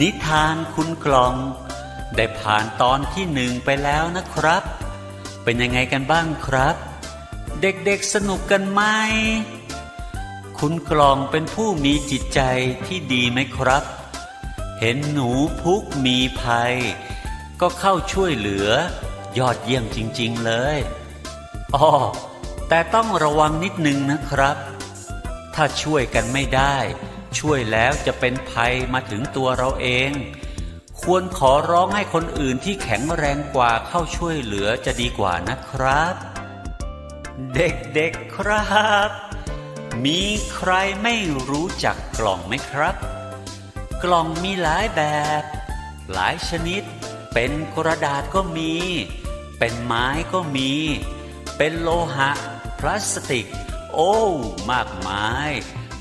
นิทานคุณกล่อง ได้ผ่านตอนที่หนึ่งไปแล้วนะครับ เป็นยังไงกันบ้างครับ เด็กๆสนุกกันไหมคุณกล่องเป็นผู้มีจิตใจที่ดีไหมครับ เห็นหนูพุกมีภัย ก็เข้าช่วยเหลือยอดเยี่ยมจริง ๆเลยอ๋อแต่ต้องระวังนิดนึงนะครับ ถ้าช่วยกันไม่ได้ ช่วยแล้วจะเป็นภัยมาถึงตัวเราเอง ควรขอร้องให้คนอื่นที่แข็งแรงกว่าเข้าช่วยเหลือจะดีกว่านะครับ เด็กๆครับ มีใครไม่รู้จักกล่องไหมครับ กล่องมีหลายแบบ หลายชนิด เป็นกระดาษก็มี เป็นไม้ก็มี เป็นโลหะ พลาสติก โอ้ มากมาย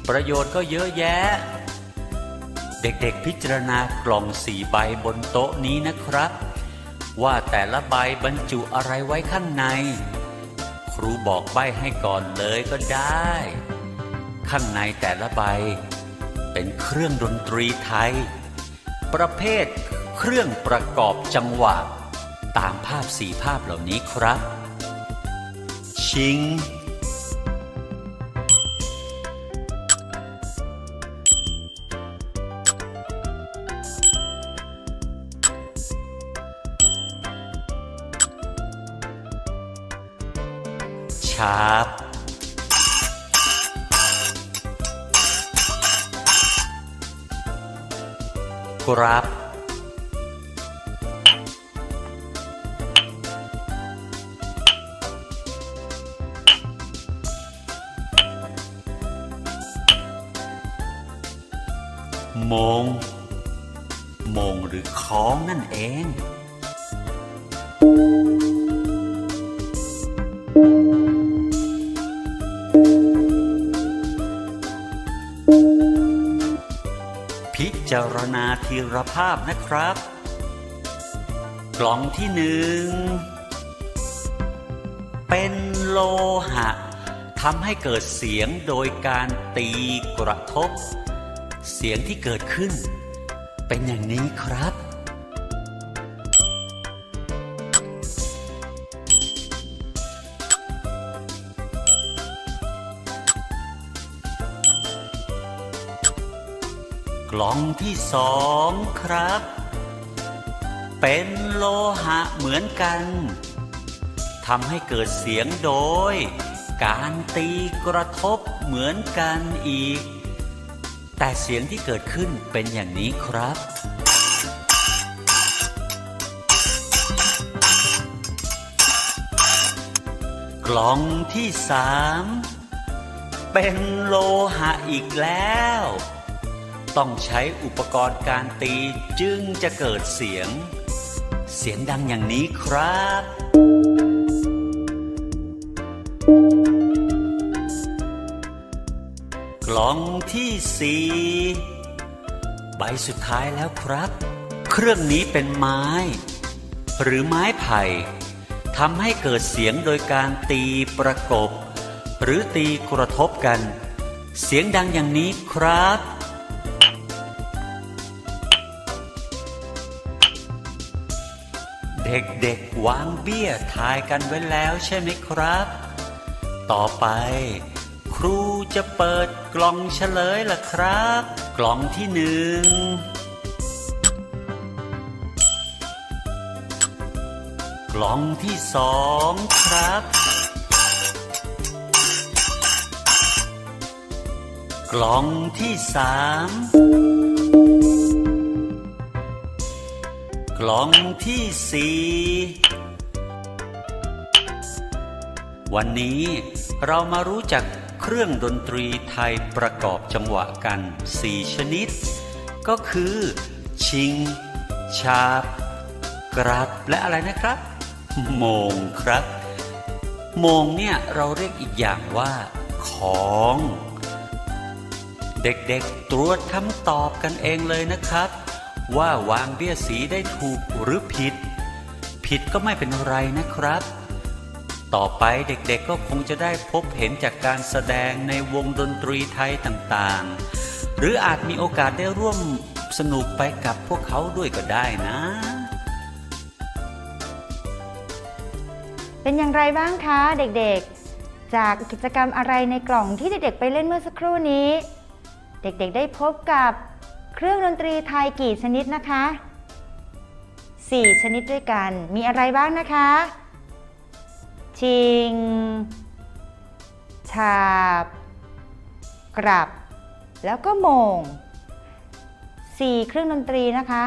ประโยชน์ก็เยอะแยะ เด็กๆพิจารณากล่องสี่ใบบนโต๊ะนี้นะครับ ว่าแต่ละใบบรรจุอะไรไว้ข้างใน ครูบอกใบให้ก่อนเลยก็ได้ ข้างในแต่ละใบ เป็นเครื่องดนตรีไทย ประเภทเครื่องประกอบจังหวะ ตามภาพสี่ภาพเหล่านี้ครับ ชิง ชาร์ปกรับ มง มงหรือคล้องนั่นเอง นาทีรภาพนะครับ กล่องที่หนึ่งเป็นโลหะทำให้เกิดเสียงโดยการตีกระทบ เสียงที่เกิดขึ้น เป็นอย่างนี้ครับ องที่สองครับ เป็นโลหะเหมือนกันทำให้เกิดเสียงโดย การตีกระทบเหมือนกันอีก แต่เสียงที่เกิดขึ้นเป็นอย่างนี้ครับกล่องที่สามเป็นโลหะอีกแล้ว ต้องใช้อุปกรณ์การตีจึงจะเกิดเสียง เสียงดังอย่างนี้ครับ กล่องที่สี่ใบสุดท้ายแล้วครับ เครื่องนี้เป็นไม้ หรือไม้ไผ่ทำให้เกิดเสียงโดยการตีประกบ หรือตีกระทบกัน เสียงดังอย่างนี้ครับ เด็กๆวางเบี้ยทายกันไว้แล้วใช่ไหมครับ ต่อไป ครูจะเปิดกล่องเฉลยล่ะครับ กล่องที่หนึ่งกล่องที่สองครับ กล่องที่สาม ล่องที่สี่วันนี้เรามารู้จักเครื่องดนตรีไทยประกอบจังหวะกัน 4 ชนิด ก็คือ ชิง ชาบ กรับและอะไรนะครับโมงครับโมงเนี่ยเราเรียกอีกอย่างว่า ของ เด็กๆตรวจคำตอบกันเองเลยนะครับ ว่าวางเบี้ยสีได้ถูกหรือผิด ผิดก็ไม่เป็นไรนะครับ ต่อไปเด็กๆก็คงจะได้พบเห็นจากการแสดงในวงดนตรีไทยต่างๆ หรืออาจมีโอกาสได้ร่วมสนุกไปกับพวกเขาด้วยก็ได้นะ เป็นอย่างไรบ้างคะเด็กๆ จากกิจกรรมอะไรในกล่องที่เด็กๆไปเล่นเมื่อสักครู่นี้ เด็กๆได้พบกับ เครื่องดนตรีไทยกี่ชนิดนะคะ 4 ชนิดด้วยกัน มีอะไรบ้างนะคะ ชิง ฉาบ กรับ แล้วก็โมง 4 เครื่องดนตรีนะคะ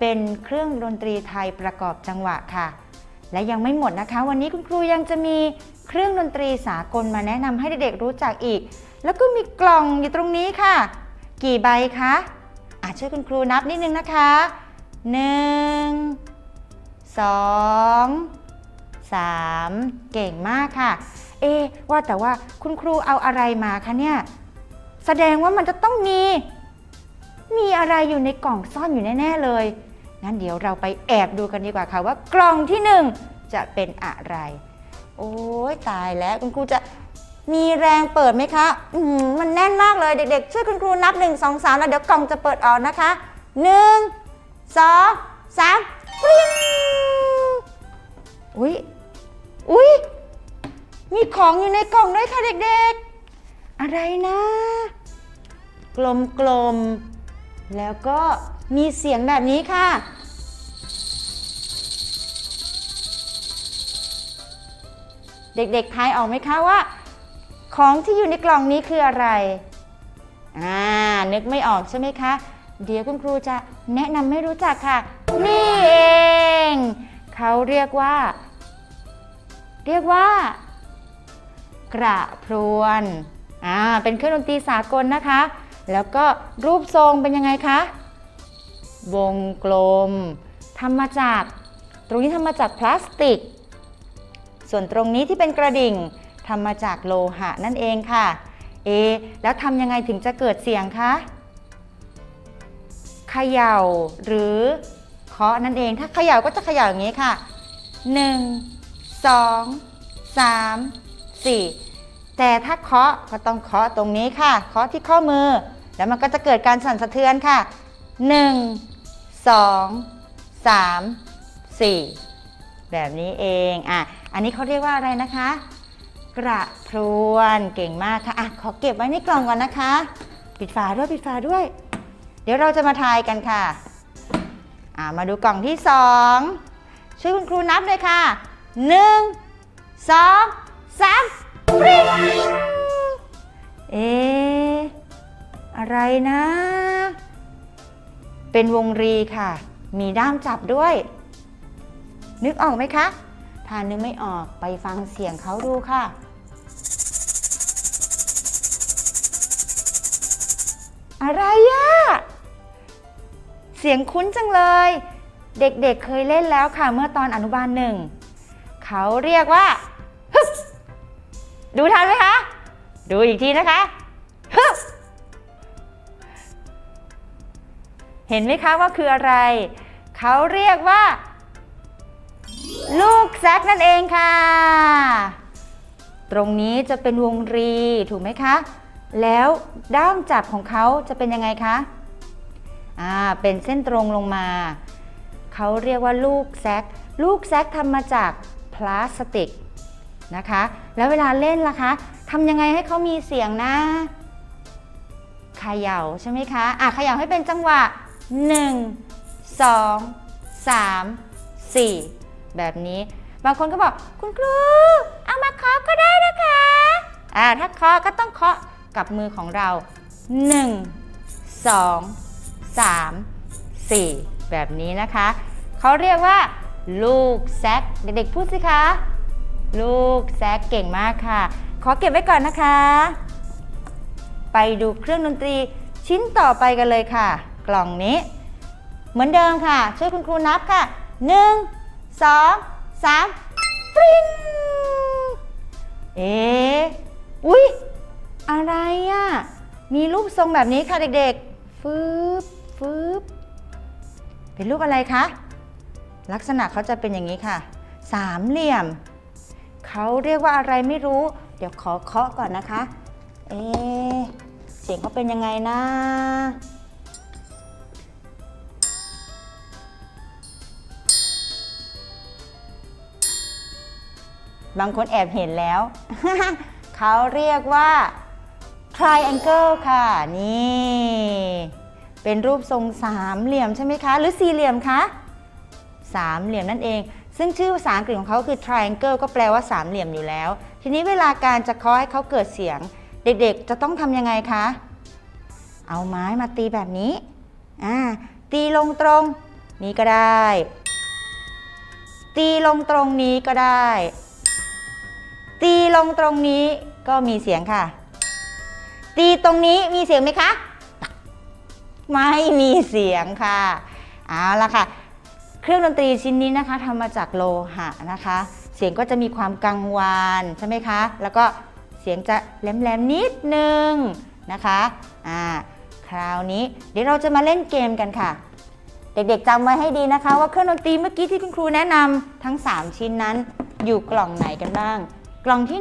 เป็นเครื่องดนตรีไทยประกอบจังหวะค่ะ และยังไม่หมดนะคะ วันนี้คุณครูยังจะมีเครื่องดนตรีสากลมาแนะนำให้เด็กๆรู้จักอีก แล้วก็มีกล่องอยู่ตรงนี้ค่ะ กี่ใบคะ อะช่วยคุณครูนับนิดนึงนะคะ 1 2 3 เก่งมากค่ะ เอ ว่าแต่ว่าคุณครูเอาอะไรมาคะเนี่ย แสดงว่ามันจะต้องมี มีอะไรอยู่ในกล่องซ่อนอยู่แน่ ๆ เลย งั้นเดี๋ยวเราไปแอบดูกันดีกว่าค่ะว่ากล่องที่หนึ่งจะเป็นอะไร โอ้ยตายแล้วคุณครูจะ มีแรงเปิดไหมคะมมันแน่นมากเลยเด็กๆ ช่วยคุณครูนับ 1 2 3 แล้วเดี๋ยวกล่องจะเปิดออกนะคะ 1 2 3ปริ้งอุ้ยอุ้ยมีของอยู่ในกล่องด้วยค่ะเด็กๆ อะไรนะ กลมๆแล้วก็มีเสียงแบบนี้ค่ะ เด็กๆ ทายออกไหมคะว่า ของที่อยู่ในกล่องนี้คืออะไร อ่า นึกไม่ออกใช่ไหมคะ เดี๋ยวคุณครูจะแนะนำให้รู้จักค่ะ นี่เอง เขาเรียกว่า เรียกว่า กระพรวน อ่า เป็นเครื่องดนตรีสากลนะคะ แล้วก็รูปทรงเป็นยังไงคะ วงกลม ทำมาจาก ตรงนี้ทำมาจากพลาสติก ส่วนตรงนี้ที่เป็นกระดิ่ง ทำมาจากโลหะนั่นเองค่ะ เอ แล้วทำยังไงถึงจะเกิดเสียงคะเขย่าหรือเคาะนั่นเองถ้าเขย่าก็จะเขย่าอย่างนี้ค่ะ 1 2 3 4 แต่ถ้าเคาะก็ต้องเคาะตรงนี้ค่ะ เคาะที่ข้อมือ แล้วมันก็จะเกิดการสั่นสะเทือนค่ะ 1 2 3 4 แบบนี้เองอะอันนี้เขาเรียกว่าอะไรนะคะ กระพรวนเก่งมากค่ะอะขอเก็บไว้ในกล่องก่อนนะคะ ปิดฝาด้วยปิดฝาด้วย เดี๋ยวเราจะมาทายกันค่ะอ่ามาดูกล่องที่สองช่วยคุณครูนับเลยค่ะหนึ่งสองสามปริ้งเอะอะไรนะ เป็นวงรีค่ะ มีด้ามจับด้วย นึกออกไหมคะถ้านึกไม่ออกไปฟังเสียงเขาดูค่ะ อะไรอะเสียงคุ้นจังเลย เด็กๆเเคยเล่นแล้วค่ะเมื่อตอนอนุบาลหนึ่ง เขาเรียกว่าฮึบดูทันไหมคะ ดูอีกทีนะคะฮึบเห็นไหมคะว่าคืออะไร เขาเรียกว่า ลูกแซกนั่นเองค่ะ ตรงนี้จะเป็นวงรีถูกไหมคะ แล้วด้ามจับของเขาจะเป็นยังไงคะ อ่า เป็นเส้นตรงลงมา เขาเรียกว่าลูกแซก ลูกแซกทำมาจากพลาสติกนะคะ แล้วเวลาเล่นล่ะคะทำยังไงให้เขามีเสียงนะเขย่าใช่ไหมคะ อะเขย่าให้เป็นจังหวะ 1 2 3 4 แบบนี้ บางคนก็บอกคุณครู เอามาเคาะก็ได้นะคะ อ่าถ้าเคาะก็ต้องเคาะ กับมือของเรา 1 2 3 4 แบบนี้นะคะ เขาเรียกว่า ลูกแซกเด็กๆพูดสิคะ ลูกแซกเก่งมากค่ะ ขอเก็บไว้ก่อนนะคะ ไปดูเครื่องดนตรีชิ้นต่อไปกันเลยค่ะ กล่องนี้ เหมือนเดิมค่ะ ช่วยคุณครูนับค่ะ 1 2 3ปริ้งเอ๊อุ๊ย อะไรอะ่ะ มีรูปทรงแบบนี้ค่ะเด็กๆ ฟืบฟืบเป็นรูปอะไรคะ ลักษณะเขาจะเป็นอย่างนี้ค่ะ สามเหลี่ยม เขาเรียกว่าอะไรไม่รู้ เดี๋ยวขอเคาะก่อนนะคะ เอ๊เสียงเขาเป็นยังไงนะบางคนแอบเห็นแล้ว เขาเรียกว่า triangle ค่ะ นี่ เป็นรูปทรงสามเหลี่ยมใช่ไหมคะ หรือสี่เหลี่ยมคะสามเหลี่ยมนั่นเอง ซึ่งชื่อภาษาอังกฤษของเขาคือ triangle ก็แปลว่าสามเหลี่ยมอยู่แล้ว ทีนี้เวลาการจะเคาะให้เขาเกิดเสียง เด็กๆ จะต้องทำยังไงคะ เอาไม้มาตีแบบนี้อ่าตีลงตรงนี้ก็ได้ ตีลงตรงนี้ก็ได้ ตีลงตรงนี้ก็มีเสียงค่ะ ตีตรงนี้มีเสียงไหมคะ ไม่มีเสียงค่ะ เอาละค่ะ เครื่องดนตรีชิ้นนี้นะคะทำมาจากโลหะนะคะ เสียงก็จะมีความกังวานใช่ไหมคะ แล้วก็เสียงจะแหลมๆนิดนึงนะคะ อ่า คราวนี้เดี๋ยวเราจะมาเล่นเกมกันค่ะ เด็กๆจำไว้ให้ดีนะคะ ว่าเครื่องดนตรีเมื่อกี้ที่คุณครูแนะนำทั้ง 3 ชิ้นนั้นอยู่กล่องไหนกันบ้าง กล่องที่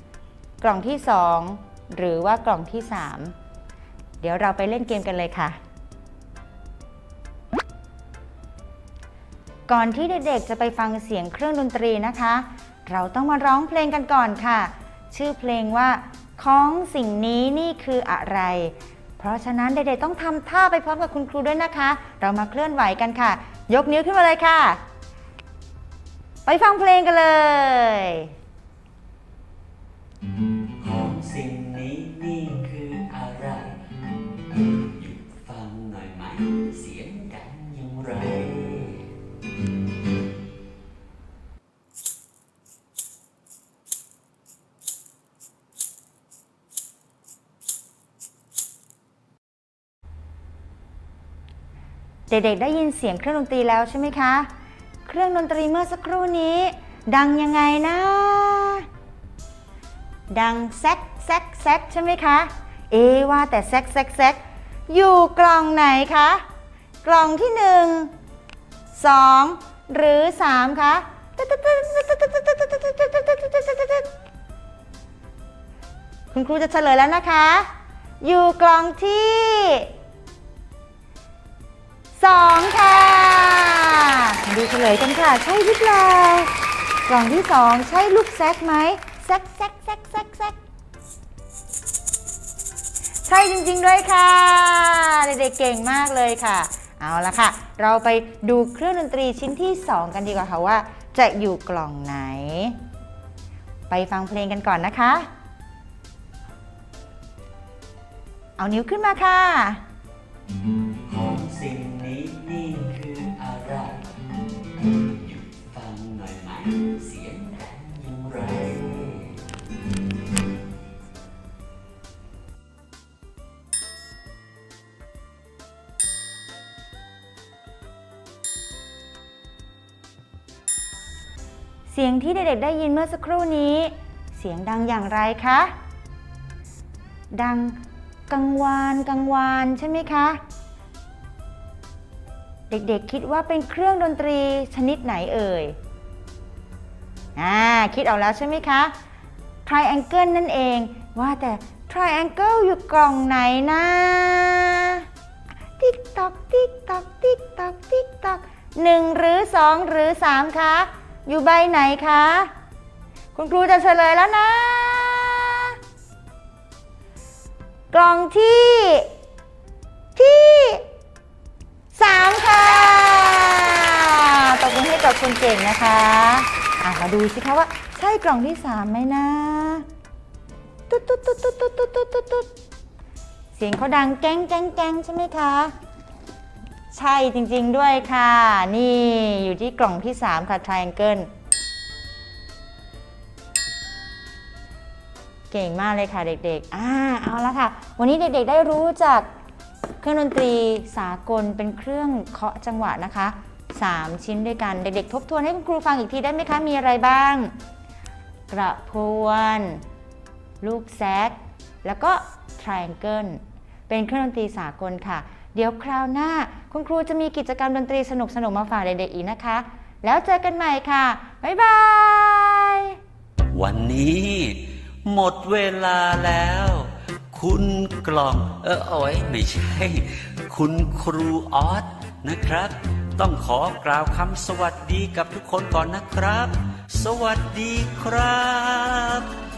1 กล่องที่ 2 หรือว่ากล่องที่ 3 เดี๋ยวเราไปเล่นเกมกันเลยค่ะ ก่อนที่เด็กๆจะไปฟังเสียงเครื่องดนตรีนะคะ เราต้องมาร้องเพลงกันก่อนค่ะ ชื่อเพลงว่าของสิ่งนี้นี่คืออะไร เพราะฉะนั้นเด็กๆต้องทำท่าไปพร้อมกับคุณครูด้วยนะคะ เรามาเคลื่อนไหวกันค่ะ ยกนิ้วขึ้นมาเลยค่ะ ไปฟังเพลงกันเลยข เด็กๆ ได้ยินเสียงเครื่องดนตรีแล้วใช่ไหมคะ เครื่องดนตรีเมื่อสักครู่นี้ ดังยังไงนะ ดังแซกแซกแซกใช่ไหมคะ เอว่าแต่แซกแซกแซกอยู่กล่องไหนคะ กล่องที่หนึ่งสองหรือสามคะคุณครูจะเฉลยแล้วนะคะ อยู่กล่องที่ สองค่ะ ดูเฉลยกันค่ะ ใช่หรือเปล่ากล่องที่สองใช่ลูกแซกไหมแซกแซกแซกแซกแซกใช่จริงๆด้วยค่ะ เด็กๆเก่งมากเลยค่ะ เอาละค่ะ เราไปดูเครื่องดนตรีชิ้นที่ 2 กันดีกว่าค่ะว่า จะอยู่กล่องไหน ไปฟังเพลงกันก่อนนะคะ เอานิ้วขึ้นมาค่ะ สียงที่เด็กๆได้ยินเมื่อสักครู่นี้ เสียงดังอย่างไรคะ ดังกังวานกังวานใช่ไหมคะ เด็กๆคิดว่าเป็นเครื่องดนตรีชนิดไหนเอ่ย อ่า คิดออกแล้วใช่ไหมคะ triangle นั่นเอง ว่าแต่ triangle อยู่กล่องไหนนะติ๊กตอกติ๊กตอกติ๊กตอกติ๊กตอกหนึ่งหรือสองหรือสามคะ อยู่ใบไหนคะ คุณครูจะเฉลยแล้วนะ กล่องที่ ที่สามค่ะตบมืให้กับคนเก่งนะคะอะมาดูสิคะว่า ใช่กล่องที่สามไหมนะ ตุ๊ดตุ๊ดตุ๊ดตุ๊ดตุ๊ดตุ๊ดตุ๊ดเสียงเขาดังแก้งแก้งแก้งใช่ไหมคะ ใช่จริงๆด้วยค่ะ นี่อยู่ที่กล่องที่ 3 ค่ะ triangle เก่งมากเลยค่ะเด็กๆ อ่าเอาละค่ะ วันนี้เด็กๆได้รู้จากเครื่องดนตรีสากลเป็นเครื่องเคาะจังหวะนะคะ 3 ชิ้นด้วยกันเด็กๆ ทบทวนให้คุณครูฟังอีกทีได้ไหมคะ มีอะไรบ้าง กระพวน ลูกแซก แล้วก็ triangle เป็นเครื่องดนตรีสากลค่ะ เดี๋ยวคราวหน้า คุณครูจะมีกิจกรรมดนตรีสนุกๆมาฝากเด็กๆอีกนะคะ แล้วเจอกันใหม่ค่ะ บ๊ายบาย วันนี้ หมดเวลาแล้ว คุณกล่อง เออโอ้ยไม่ใช่ คุณครูออสนะครับ ต้องขอกล่าวคำสวัสดีกับทุกคนก่อนนะครับ สวัสดีครับ